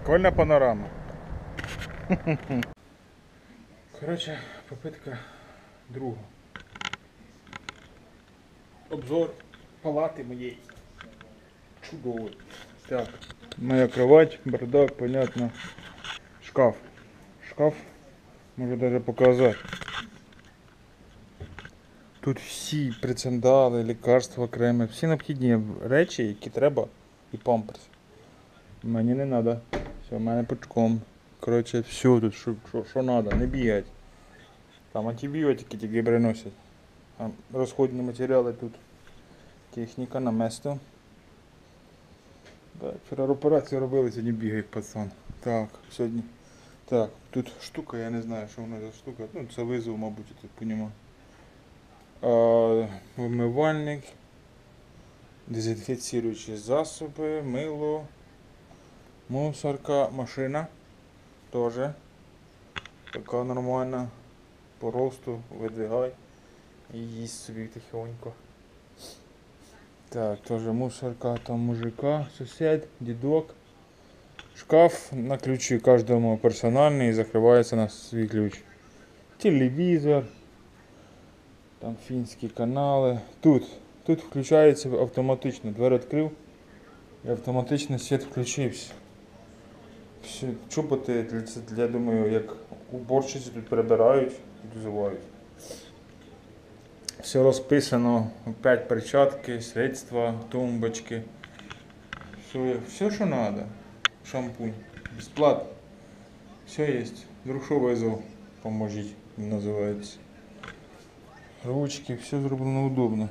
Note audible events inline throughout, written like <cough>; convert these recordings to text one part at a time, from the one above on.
Прикольна панорама. Коротше, попитка друга. Обзор палати моєї. Чудовий. Так. Моя кровать, бардак, понятно. Шкаф. Шкаф можу даже показати. Тут всі прицендали, лікарства окремі, всі необхідні речі, які треба, і памперс. Мені не треба. Все, в мене пучком. Коротше, все тут, що, що, що треба, не бігать. Там антибіотики тільки приносять. А розходні матеріали тут. Техніка на место. Да, вчора операцію робили, сьогодні бігає пацан. Так, сьогодні. Так, тут штука, я не знаю, що вона за штука. Ну, це визов, мабуть, я так понімаю. Вимивальник, дезінфіціруючі засоби, мило, мусорка, машина теж. Така нормальна. По росту видвигай і їсть собі тихонько. Так, теж мусорка там мужика, сусід, дідок. Шкаф на ключі кожному персональний і закривається на свій ключ. Телевізор. Там фінські канали. Тут. Тут включається автоматично. Двері відкрив і автоматично світ включився. Все, чоботи, я думаю, як уборщиці тут прибирають і дозувають. Все розписано, опять перчатки, средства, тумбочки. Все, все що треба. Шампунь. Бесплатно. Все є. Вдруг що визов, поможіть, називається. Ручки, все зроблено удобно.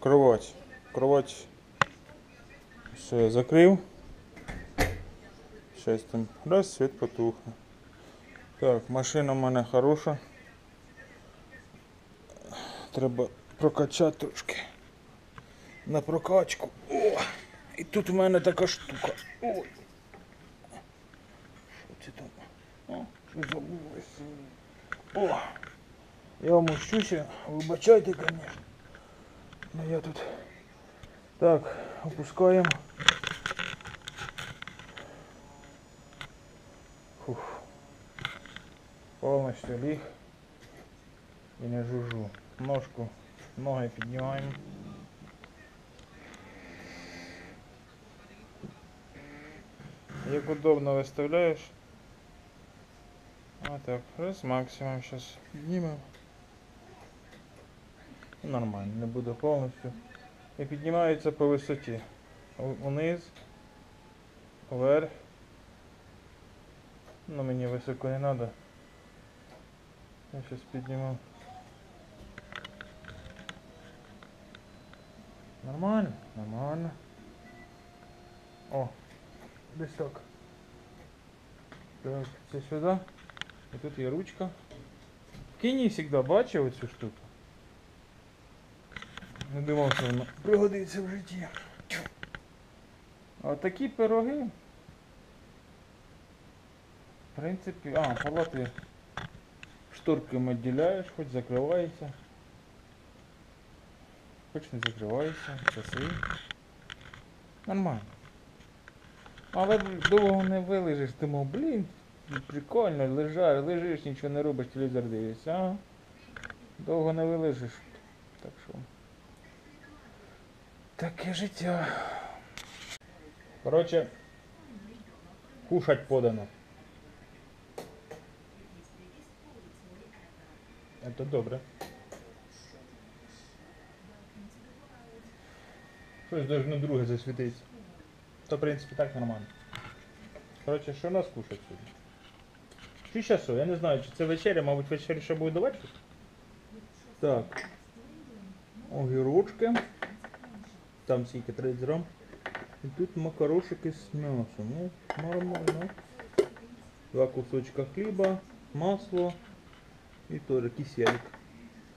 Кровать. Кровать. Все, я закрив. Щас там раз, світ потухне. Так, машина в мене хороша. Треба прокачати трошки. На прокачку. О! І тут в мене така штука. Ой. Що це там? О, що забулося? О! Я вмощуся, вибачайте, звісно. Ну я тут. Так, опускаємо. Повністю ліг. І не жужу. Ножку, ноги піднімаємо. Як удобно виставляєш. А так, раз максимум сейчас піднімемо. Нормально, не буде повністю. І піднімається по висоті. Униз, вверх. Ну мені високо не треба. Я зараз підніму. Нормально, нормально. О, десь так. Це сюди. І тут є ручка. В Києві завжди бачив оцю штуку. Не думав, що воно пригодиться в житті. А такі пироги. В принципі, а, палати шторками відділяєш, хоч закривається. Хоч не закривається, часи. Нормально. Але довго не вилежиш, думав, блін, прикольно, лежиш, лежиш, нічого не робиш, телевізор дивишся, а? Довго не вилежиш. Так що. Таке життя. Коротше, кушать подано. Это добре. Щось должно друге засвітитися. То, в принципі, так нормально. Коротше, що нас кушать сьогодні? Чи часу? Я не знаю, чи це вечеря, мабуть, вечеря ще буде давати? Так. Огірочки. Там скільки 30 грам. І тут макарошики з м'ясом. Ну, нормально. Два кусочка хліба, масло і теж киселик.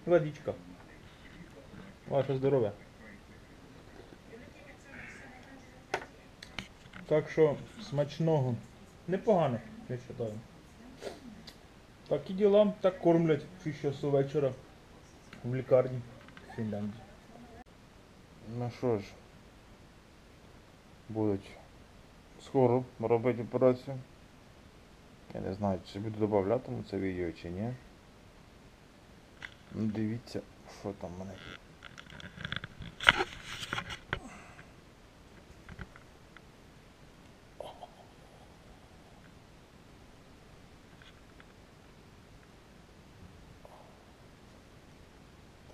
Водичка. Ваше здоров'я. Так що смачного. Непогано, я вважаю. Такі діла так кормлять 6 часу вечора в лікарні в Фінляндії. Ну що ж, будуть скоро робити операцію. Я не знаю, чи буду додавати це відео чи ні. Ну дивіться, що там мене.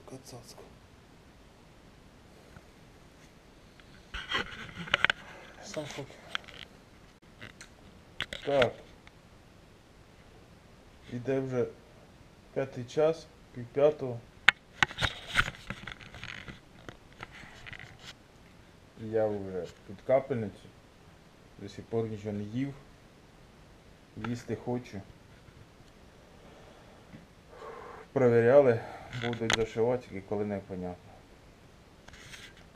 Така цацка. Сам в шокі. Так. Іде вже п'ятий час, пів п'ятого. Я вже під капельницю. До сих пор нічого не їв. Їсти хочу. Провіряли, будуть зашивати, тільки коли не понятно.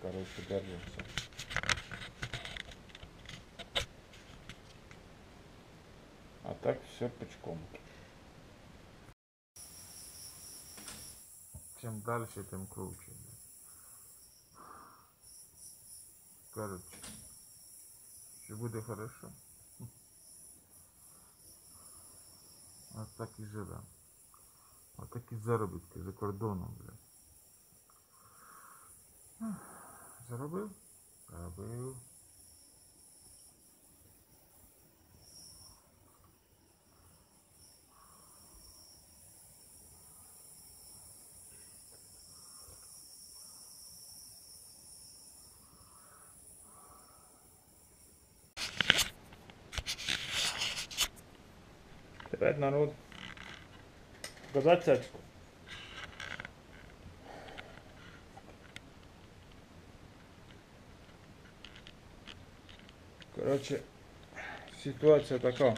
Коротше, держимося. А так все пучком. Далі, тим круче. Короче, все буде хорошо. <laughs> А так і живем. А так і заробітки за кордоном, блядь. Заробив? Заробив. Привет, народ. Показать цацку? Коротше, ситуація така.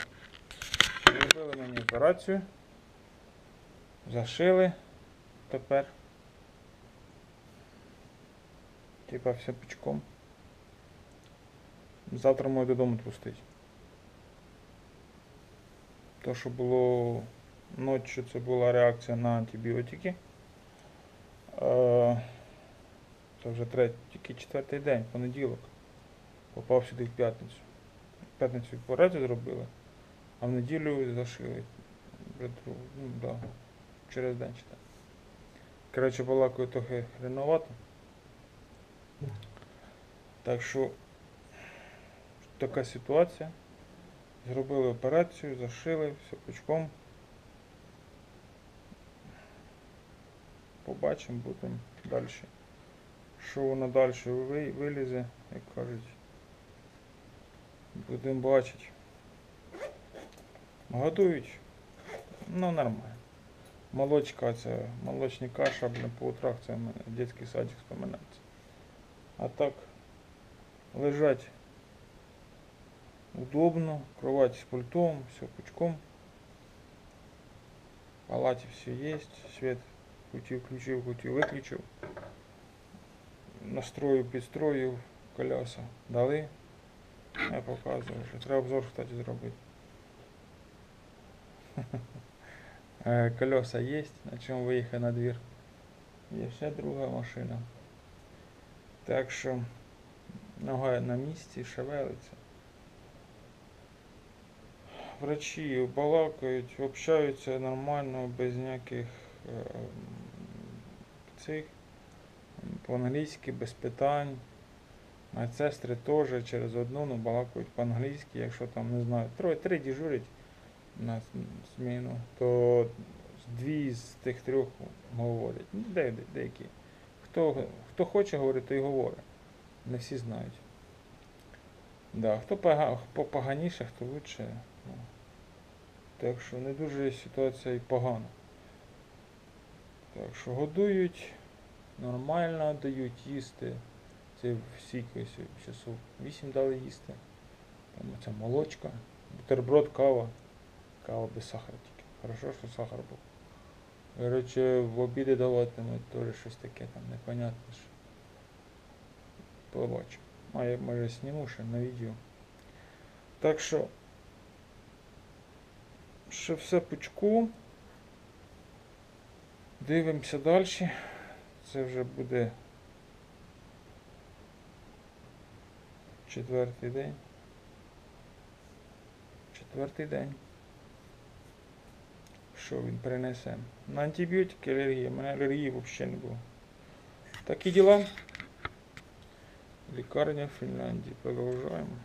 Зробили мені операцію. Зашили тепер. Типа все пучком. Завтра можу додому відпустити. То, що було ночі, це була реакція на антибіотики. Е, Це вже третій, тільки четвертий день, понеділок. Попав сюди в п'ятницю. В п'ятницю операцію зробили, а в неділю зашили. Ну, да, через день чи так. Коротше, балакаю трохи хреновато. Так що така ситуація. Зробили операцію, зашили, все пучком. Побачимо, будемо далі. Що воно далі вилізе, як кажуть. Будемо бачити. Годують. Ну нормально. Молочка це, молочні каша, блин, по утрах це дитячий садик вспоминається. А так, лежать удобно, кровать с пультом, все пучком. В палате все есть, свет хоть и включил, и выключил. Настрою, підстрою, колеса дали. Я показую вже. Треба обзор, кстати, зробити. Е, <laughs> Колеса є, на чому виїхати на двір. Є ще друга машина. Так що нога на місці, шевелиться. Врачі балакають, общаються нормально, без ніяких е, цих по-англійськи, без питань. Медсестри теж через одну, ну балакають по-англійськи, якщо там не знаю, троє три дежурять на зміну, то дві з тих трьох говорять. Ну, де, де- деякі. Хто, хто хоче говорити, той говорить. Не всі знають. Да, хто пога- поганіше, хто лучше. Так що не дуже ситуація і погана. Так що годують, нормально дають їсти. Це всі ось часов 8 дали їсти. Там оця молочка, бутерброд, кава. Кава без сахара тільки. Хорошо, що сахар був. Короче, в обіди даватимуть теж щось таке там непонятне. Що. Побачимо. А може зніму ще на відео. Так що. Ще все пучком. Дивимося далі. Це вже буде четвертий день. Четвертий день. Що він принесе? На антибіотики алергія. У мене алергії взагалі не було. Такі діла. Лікарня Фінляндії. Продовжуємо.